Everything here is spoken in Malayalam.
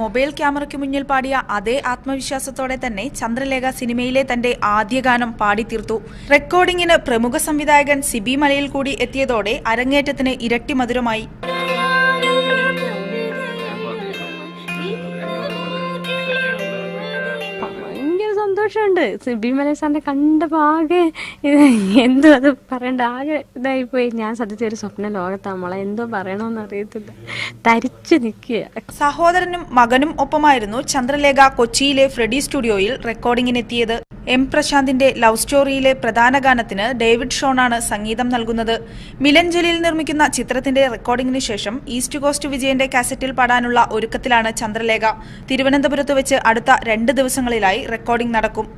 മൊബൈൽ ക്യാമറയ്ക്ക് മുന്നിൽ പാടിയ അതേ ആത്മവിശ്വാസത്തോടെ തന്നെ ചന്ദ്രലേഖ സിനിമയിലെ തന്റെ ആദ്യ ഗാനം പാടിത്തീർത്തു. റെക്കോർഡിംഗിന് പ്രമുഖ സംവിധായകൻ സിബി മലയിൽ കൂടി എത്തിയതോടെ അരങ്ങേറ്റത്തിന് ഇരട്ടി മധുരമായി. സന്തോഷമുണ്ട്. സിബി മലയ സാറിനെ കണ്ടപ്പോൾ ആകെ എന്തോ അത് പറയണ്ട. ആകെ ഇതായി പോയി ഞാൻ സത്യത്തിൽ ഒരു സ്വപ്ന ലോകത്താണ് മോളെ എന്തോ പറയണമെന്ന് അറിയത്തില്ല. തരിച്ചു നിൽക്കുക. സഹോദരനും മകനും ഒപ്പമായിരുന്നു ചന്ദ്രലേഖ കൊച്ചിയിലെ ഫ്രെഡി സ്റ്റുഡിയോയിൽ റെക്കോർഡിംഗിനെത്തിയത് എം പ്രശാന്തിന്റെ ലവ് സ്റ്റോറിയിലെ പ്രധാന ഗാനത്തിന് ഡേവിഡ് ഷോണാണ് സംഗീതം നൽകുന്നത്. മിലൻ നിർമ്മിക്കുന്ന ചിത്രത്തിന്റെ റെക്കോർഡിംഗിന് ശേഷം ഈസ്റ്റ് കോസ്റ്റ് വിജയന്റെ കാസറ്റിൽ പാടാനുള്ള ഒരുക്കത്തിലാണ് ചന്ദ്രലേഖ. തിരുവനന്തപുരത്ത് വെച്ച് അടുത്ത രണ്ട് ദിവസങ്ങളിലായി റെക്കോർഡിംഗ് നടക്കും.